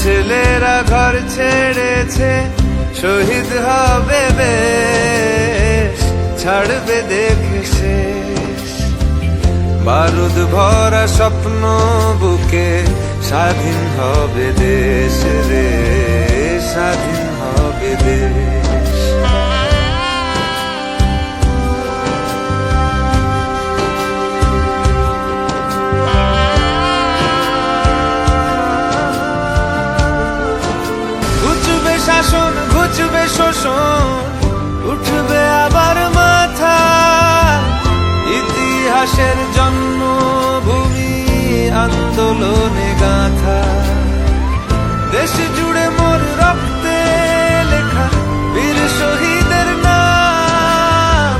ছেলেরা ঘর ছেড়েছে, শহীদ হবে ছাড়বে দেখে শেষ। বারুদ ভরা স্বপ্ন বুকে স্বাধীন হবে দেশ রে। ইতিহাসের জন্মভূমি আন্দোলনে গাথা। দেশ জুড়ে মোর রক্তে লেখা বীর শহীদের নাম।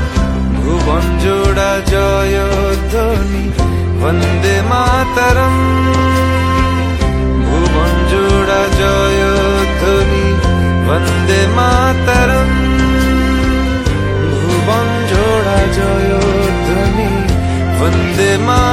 ভুবন জোড়া জয় ধ্বনি বন্দে মাতরম। ভুবন জোড়া জয়ধ্বনি বন্দে মা